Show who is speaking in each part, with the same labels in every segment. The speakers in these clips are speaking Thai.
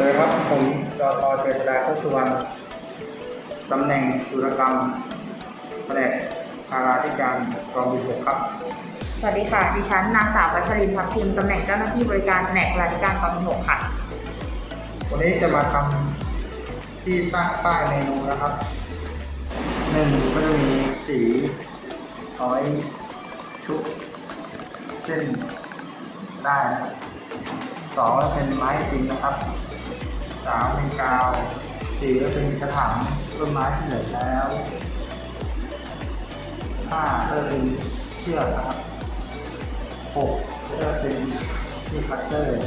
Speaker 1: เลยครับ ผมจอทอเจษฎาโคสุวรรณตำแหน่งสุรกรรมแผนกภาราธิการกองบินหกครับ
Speaker 2: สวัสดีค่ะ ดิฉันนางสาววัชรินทร์ทัพทิมตำแหน่งเจ้าหน้าที่บริการแผนกราชการกองทัพบกค่ะ
Speaker 1: วันนี้จะมาทำที่ตั้งป้ายเมนูนะครับหนึ่งก็จะมีสีเอาไว้ชุบเส้นได้นะครับสองก็เป็นไม้ติมนะครับสามเป็นกาวสี่ก็เป็นกระถางต้นไม้ที่เหลือแล้วห้าก็เป็นเชือกนะครับหกก็เป็นที่คัตเตอร์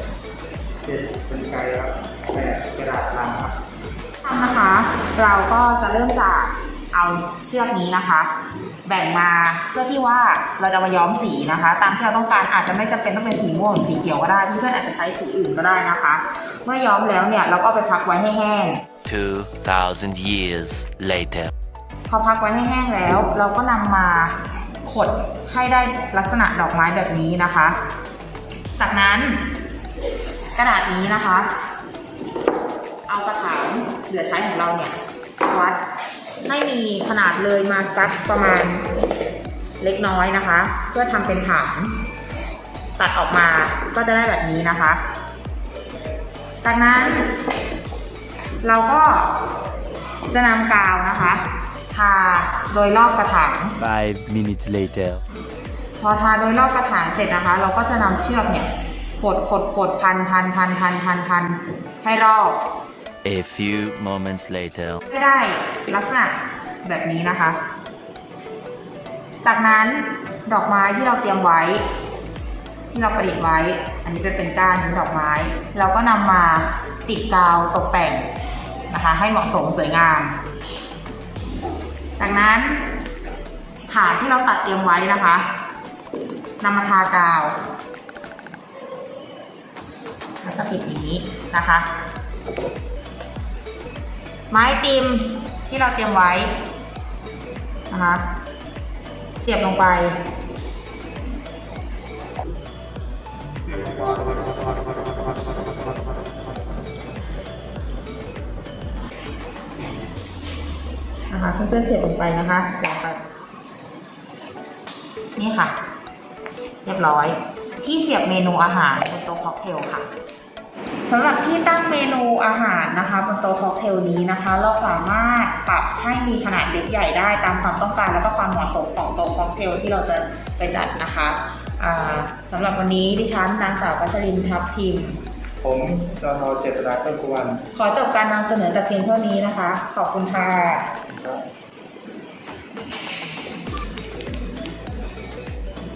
Speaker 1: เจ็ดเป็นไกครับแปดกระดาษลังครับ
Speaker 2: ทำนะคะ เราก็จะเริ่มจากเอาเชือกนี้นะคะ แบ่งมาเพื่อที่ว่าเราจะมาย้อมสีนะคะ ตามที่เราต้องการอาจจะไม่จำเป็นต้องเป็นสีม่วงหรือสีเขียวก็ได้เพื่อนๆอาจจะใช้สีอื่นก็ได้นะคะ เมื่อย้อมแล้วเนี่ยเราก็เอาไปพักไว้ให้แห้ง
Speaker 3: 2,000 years later.
Speaker 2: พอพักไว้ให้แห้งแล้ว เราก็นำมาขดให้ได้ลักษณะดอกไม้แบบนี้นะคะ จากนั้นกระดาษนี้นะคะ เอากระถางเหลือใช้ของเราเนี่ยวัด ให้มีขนาดเลยมาสักประมาณเล็กน้อยนะคะ เพื่อทำเป็นฐานตัดออกมาก็จะได้แบบนี้นะคะ จากนั้น เราก็จะนำกาวนะคะทาโดยรอบกระถาง
Speaker 3: 5 minutes later.
Speaker 2: พอทาโดยรอบกระถางเสร็จนะคะ เราก็จะนำเชือกเนี่ยขดขดขดพันพันพันพันพันพันให้รอบ
Speaker 3: A few moments later.
Speaker 2: ให้ได้ลักษณะแบบนี้นะคะ จากนั้นดอกไม้ที่เราเตรียมไว้ ที่เราประดิษฐ์ไว้ อันนี้เป็นเป็นก้านดอกไม้ เราก็นำมาติดกาวตกแต่งนะคะ ให้เหมาะสมสวยงาม จากนั้นฐานที่เราตัดเตรียมไว้นะคะนำมาทากาวแล้วก็ติดอย่างนี้นะคะ ไม้ติมที่เราเตรียมไว้นะคะเสียบลงไป นะคะเพื่อนๆเสียบลงไปนะคะลงไปนี่ค่ะ เรียบร้อย ที่เสียบเมนูอาหารบนโต๊ะค็อกเทลค่ะ สำหรับที่ตั้งเมนูอาหารนะคะบนโต๊ะค็อกเทลนี้นะคะ เราสามารถปรับให้มีขนาดเล็กใหญ่ได้ตามความต้องการ และก็ความเหมาะสมของโต๊ะค็อกเทลที่เราจะไปจัดนะคะอ่าสำหรับวันนี้ดิฉันนางสาวพัชรินทร์ทัพทิม
Speaker 1: ผมจอทอเจษฎาโคสุวรรณ
Speaker 2: ขอจบการนำเสนอแต่เพียงเท่านี้นะคะ ขอบคุณค่ะ
Speaker 1: ครับ